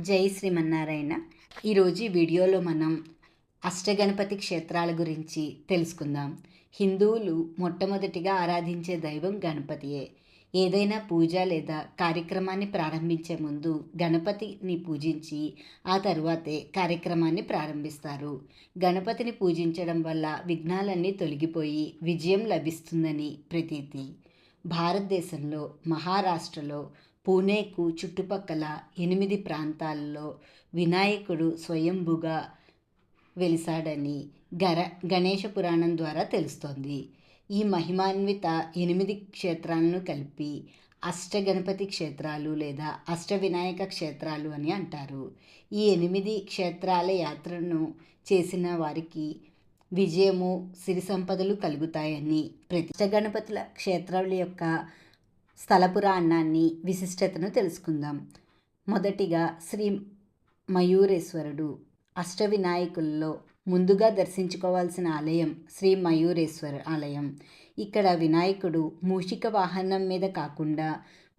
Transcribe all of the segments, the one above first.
జై శ్రీమన్నారాయణ. ఈరోజు ఈ వీడియోలో మనం అష్టగణపతి క్షేత్రాల గురించి తెలుసుకుందాం. హిందువులు మొట్టమొదటిగా ఆరాధించే దైవం గణపతియే. ఏదైనా పూజ లేదా కార్యక్రమాన్ని ప్రారంభించే ముందు గణపతిని పూజించి ఆ తరువాతే కార్యక్రమాన్ని ప్రారంభిస్తారు. గణపతిని పూజించడం వల్ల విఘ్నాలన్నీ తొలగిపోయి విజయం లభిస్తుందని ప్రతీతి. భారతదేశంలో మహారాష్ట్రలో పూణేకు చుట్టుపక్కల ఎనిమిది ప్రాంతాల్లో వినాయకుడు స్వయంభుగా వెలిసాడని గర గణేష పురాణం ద్వారా తెలుస్తోంది. ఈ మహిమాన్విత ఎనిమిది క్షేత్రాలను కలిపి అష్టగణపతి క్షేత్రాలు లేదా అష్టవినాయక క్షేత్రాలు అని అంటారు. ఈ ఎనిమిది క్షేత్రాల యాత్రను చేసిన వారికి విజయము సిరి సంపదలు కలుగుతాయని ప్రతి గణపతుల క్షేత్రాల యొక్క స్థల పురాణాన్ని విశిష్టతను తెలుసుకుందాం. మొదటిగా శ్రీ మయూరేశ్వరుడు అష్టవినాయకుల్లో ముందుగా దర్శించుకోవాల్సిన ఆలయం శ్రీ మయూరేశ్వర ఆలయం. ఇక్కడ వినాయకుడు మూషిక వాహనం మీద కాకుండా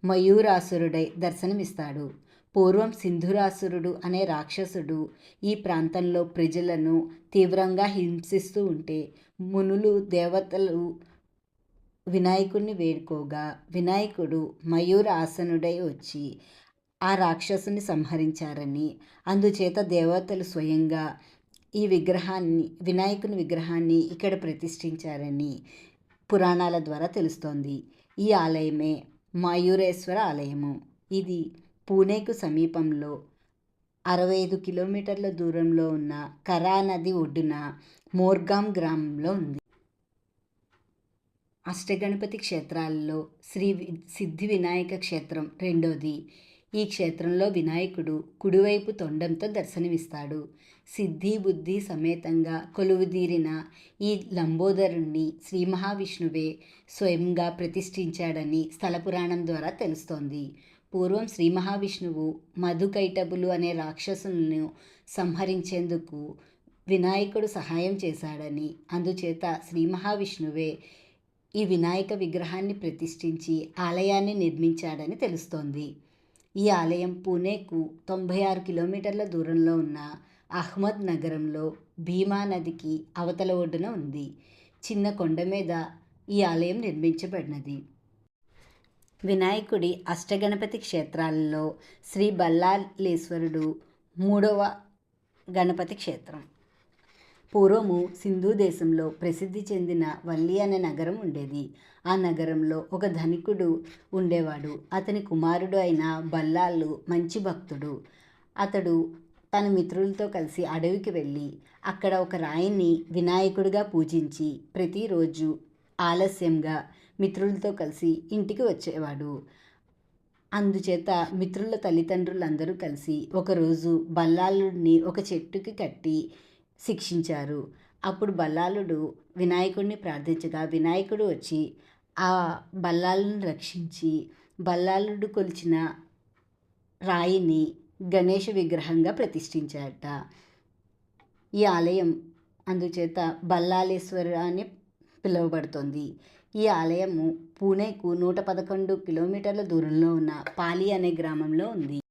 మయూరాసురుడై దర్శనమిస్తాడు. పూర్వం సింధురాసురుడు అనే రాక్షసుడు ఈ ప్రాంతంలో ప్రజలను తీవ్రంగా హింసిస్తూ ఉంటే మునులు దేవతలు వినాయకుడిని వేడుకోగా వినాయకుడు మయూర ఆసనుడై వచ్చి ఆ రాక్షసుని సంహరించారని. అందుచేత దేవతలు స్వయంగా ఈ విగ్రహాన్ని వినాయకుని విగ్రహాన్ని ఇక్కడ ప్రతిష్ఠించారని పురాణాల ద్వారా తెలుస్తోంది. ఈ ఆలయమే మయూరేశ్వర ఆలయము. ఇది పూణేకు సమీపంలో అరవై ఐదు కిలోమీటర్ల దూరంలో ఉన్న కరా నది ఒడ్డున మోర్గాం గ్రామంలో ఉంది. అష్టగణపతి క్షేత్రాల్లో శ్రీ సిద్ధి వినాయక క్షేత్రం రెండోది. ఈ క్షేత్రంలో వినాయకుడు కుడివైపు తొండంతో దర్శనమిస్తాడు. సిద్ధి బుద్ధి సమేతంగా కొలువుదీరిన ఈ లంబోదరుణ్ణి శ్రీ మహావిష్ణువే స్వయంగా ప్రతిష్ఠించాడని స్థల పురాణం ద్వారా తెలుస్తోంది. పూర్వం శ్రీ మహావిష్ణువు మధుకైటబులు అనే రాక్షసులను సంహరించేందుకు వినాయకుడు సహాయం చేశాడని అందుచేత శ్రీ మహావిష్ణువే ఈ వినాయక విగ్రహాన్ని ప్రతిష్ఠించి ఆలయాన్ని నిర్మించాడని తెలుస్తోంది. ఈ ఆలయం పూణేకు తొంభై ఆరు కిలోమీటర్ల దూరంలో ఉన్న అహ్మద్ నగరంలో భీమా నదికి అవతల ఒడ్డున ఉంది. చిన్న కొండ మీద ఈ ఆలయం నిర్మించబడినది. వినాయకుడి అష్టగణపతి క్షేత్రాలలో శ్రీ బల్లాలేశ్వరుడు మూడవ గణపతి క్షేత్రం. పూర్వము సింధు దేశంలో ప్రసిద్ధి చెందిన వల్లి అనే నగరం ఉండేది. ఆ నగరంలో ఒక ధనికుడు ఉండేవాడు. అతని కుమారుడు అయిన బల్లాలు మంచి భక్తుడు. అతడు తన మిత్రులతో కలిసి అడవికి వెళ్ళి అక్కడ ఒక రాయిని వినాయకుడిగా పూజించి ప్రతిరోజు ఆలస్యంగా మిత్రులతో కలిసి ఇంటికి వచ్చేవాడు. అందుచేత మిత్రుల తల్లిదండ్రులందరూ కలిసి ఒకరోజు బల్లాలుడిని ఒక చెట్టుకి కట్టి శిక్షించారు. అప్పుడు బల్లాలుడు వినాయకుడిని ప్రార్థించగా వినాయకుడు వచ్చి ఆ బల్లాలను రక్షించి బల్లాలుడు కొలిచిన రాయిని గణేష విగ్రహంగా ప్రతిష్ఠించారట. ఈ ఆలయం అందుచేత బల్లాలేశ్వర అని పిలువబడుతోంది. ఈ ఆలయము పూణేకు నూట పదకొండు కిలోమీటర్ల దూరంలో ఉన్న పాలి అనే గ్రామంలో ఉంది.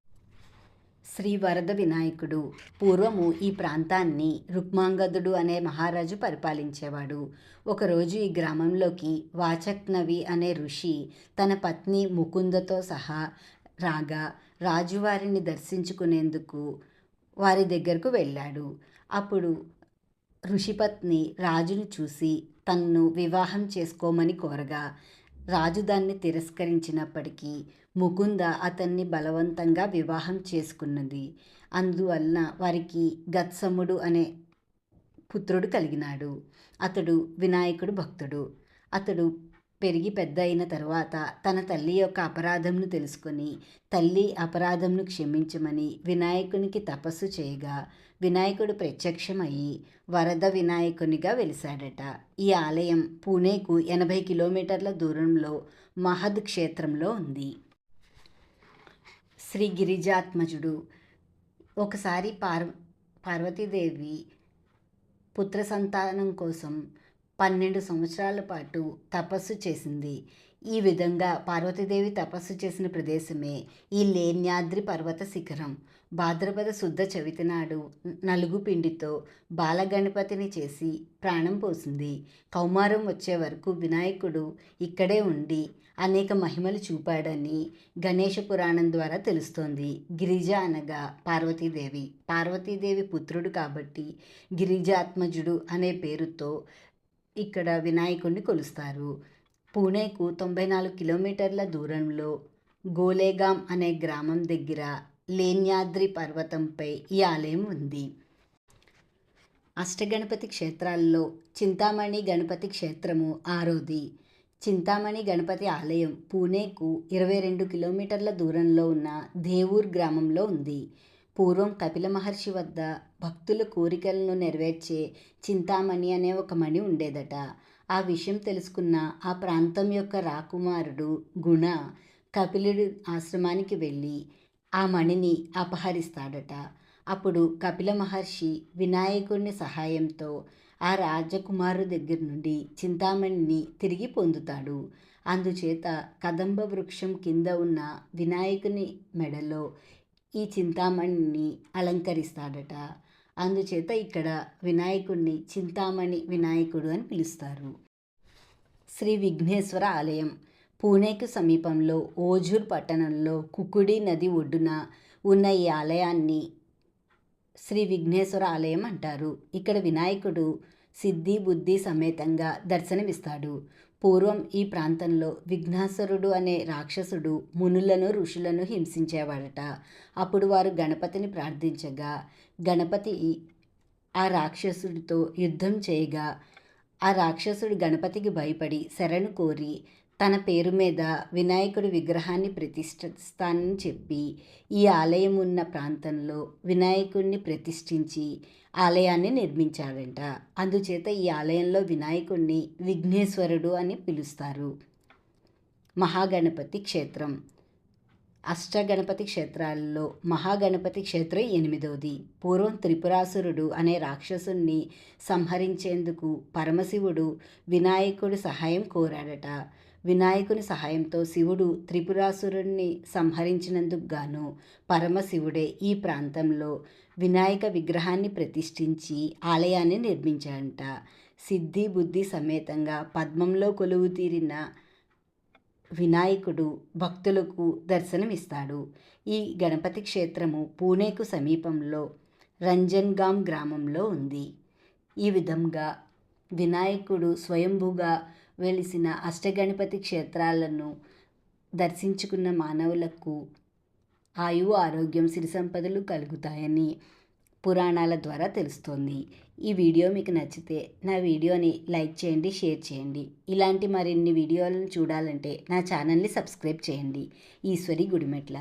శ్రీ వరద వినాయకుడు. పూర్వము ఈ ప్రాంతాన్ని రుక్మాంగదుడు అనే మహారాజు పరిపాలించేవాడు. ఒకరోజు ఈ గ్రామంలోకి వాచక్నవి అనే ఋషి తన పత్ని ముకుందతో సహా రాగా రాజువారిని దర్శించుకునేందుకు వారి దగ్గరకు వెళ్ళాడు. అప్పుడు ఋషిపత్ని రాజును చూసి తన్ను వివాహం చేసుకోమని కోరగా రాజు దాన్ని తిరస్కరించినప్పటికీ ముకుంద అతన్ని బలవంతంగా వివాహం చేసుకున్నది. అందువలన వారికి గత్సముడు అనే పుత్రుడు కలిగినాడు. అతడు వినాయకుడు భక్తుడు. అతడు పెరిగి పెద్ద అయిన తర్వాత తన తల్లి యొక్క అపరాధంను తెలుసుకొని తల్లి అపరాధంను క్షమించమని వినాయకునికి తపస్సు చేయగా వినాయకుడు ప్రత్యక్షమయ్యి వరద వినాయకునిగా వెలిశాడట. ఈ ఆలయం పూణేకు ఎనభై కిలోమీటర్ల దూరంలో మహద్ క్షేత్రంలో ఉంది. శ్రీ గిరిజాత్మజుడు ఒకసారి పార్వ పార్వతీదేవి పుత్ర సంతానం కోసం పన్నెండు సంవత్సరాల పాటు తపస్సు చేసింది. ఈ విధంగా పార్వతీదేవి తపస్సు చేసిన ప్రదేశమే ఈ లేన్యాద్రి పర్వత శిఖరం. భాద్రపద శుద్ధ చవితి నాడు నలుగు పిండితో బాలగణపతిని చేసి ప్రాణం పోసింది. కౌమారం వచ్చే వరకు వినాయకుడు ఇక్కడే ఉండి అనేక మహిమలు చూపాడని గణేష పురాణం ద్వారా తెలుస్తోంది. గిరిజ అనగా పార్వతీదేవి. పార్వతీదేవి పుత్రుడు కాబట్టి గిరిజాత్మజుడు అనే పేరుతో ఇక్కడ వినాయకుడిని కొలుస్తారు. పూణేకు తొంభై నాలుగు కిలోమీటర్ల దూరంలో గోలేగాం అనే గ్రామం దగ్గర లేన్యాద్రి పర్వతంపై ఈ ఆలయం ఉంది. అష్టగణపతి క్షేత్రాల్లో చింతామణి గణపతి క్షేత్రము ఆరోది. చింతామణి గణపతి ఆలయం పూణేకు ఇరవై రెండు కిలోమీటర్ల దూరంలో ఉన్న దేవూర్ గ్రామంలో ఉంది. పూర్వం కపిల మహర్షి వద్ద భక్తుల కోరికలను నెరవేర్చే చింతామణి అనే ఒక మణి ఉండేదట. ఆ విషయం తెలుసుకున్న ఆ ప్రాంతం యొక్క రాకుమారుడు గుణ కపిలుడి ఆశ్రమానికి వెళ్ళి ఆ మణిని అపహరిస్తాడట. అప్పుడు కపిల మహర్షి వినాయకుడిని సహాయంతో ఆ రాజకుమారు దగ్గర నుండి చింతామణిని తిరిగి పొందుతాడు. అందుచేత కదంబ వృక్షం కింద ఉన్న వినాయకుని మెడలో ఈ చింతామణిని అలంకరిస్తాడట. అందుచేత ఇక్కడ వినాయకుడిని చింతామణి వినాయకుడు అని పిలుస్తారు. శ్రీ విఘ్నేశ్వర ఆలయం. పూణేకు సమీపంలో ఓజూర్ పట్టణంలో కుకుడి నది ఒడ్డున ఉన్న ఈ ఆలయాన్ని శ్రీ విఘ్నేశ్వర ఆలయం అంటారు. ఇక్కడ వినాయకుడు సిద్ధి బుద్ధి సమేతంగా దర్శనమిస్తాడు. పూర్వం ఈ ప్రాంతంలో విఘ్నాసురుడు అనే రాక్షసుడు మునులను ఋషులను హింసించేవాడట. అప్పుడు వారు గణపతిని ప్రార్థించగా గణపతి ఆ రాక్షసుడితో యుద్ధం చేయగా ఆ రాక్షసుడు గణపతికి భయపడి శరణు కోరి తన పేరు మీద వినాయకుడి విగ్రహాన్ని ప్రతిష్ఠిస్తానని చెప్పి ఈ ఆలయం ఉన్న ప్రాంతంలో వినాయకుడిని ప్రతిష్ఠించి ఆలయాన్ని నిర్మించాడంట. అందుచేత ఈ ఆలయంలో వినాయకుడిని విఘ్నేశ్వరుడు అని పిలుస్తారు. మహాగణపతి క్షేత్రం. అష్టగణపతి క్షేత్రాల్లో మహాగణపతి క్షేత్రం ఎనిమిదవది పూర్వం త్రిపురాసురుడు అనే రాక్షసుణ్ణి సంహరించేందుకు పరమశివుడు వినాయకుడి సహాయం కోరాడట. వినాయకుని సహాయంతో శివుడు త్రిపురాసురుణ్ణి సంహరించినందుకు గాను పరమశివుడే ఈ ప్రాంతంలో వినాయక విగ్రహాన్ని ప్రతిష్ఠించి ఆలయాన్ని నిర్మించాడంట. సిద్ధి బుద్ధి సమేతంగా పద్మంలో కొలువు తీరిన వినాయకుడు భక్తులకు దర్శనమిస్తాడు. ఈ గణపతి క్షేత్రము పూణేకు సమీపంలో రంజన్గాం గ్రామంలో ఉంది. ఈ విధంగా వినాయకుడు స్వయంభూగా వెలిసిన అష్టగణపతి క్షేత్రాలను దర్శించుకున్న మానవులకు ఆయువు ఆరోగ్యం సిరి సంపదలు కలుగుతాయని పురాణాల ద్వారా తెలుస్తోంది. ఈ వీడియో మీకు నచ్చితే నా వీడియోని లైక్ చేయండి షేర్ చేయండి. ఇలాంటి మరిన్ని వీడియోలను చూడాలంటే నా ఛానల్ని సబ్స్క్రైబ్ చేయండి. ఈశ్వరి గుడిమెట్ల.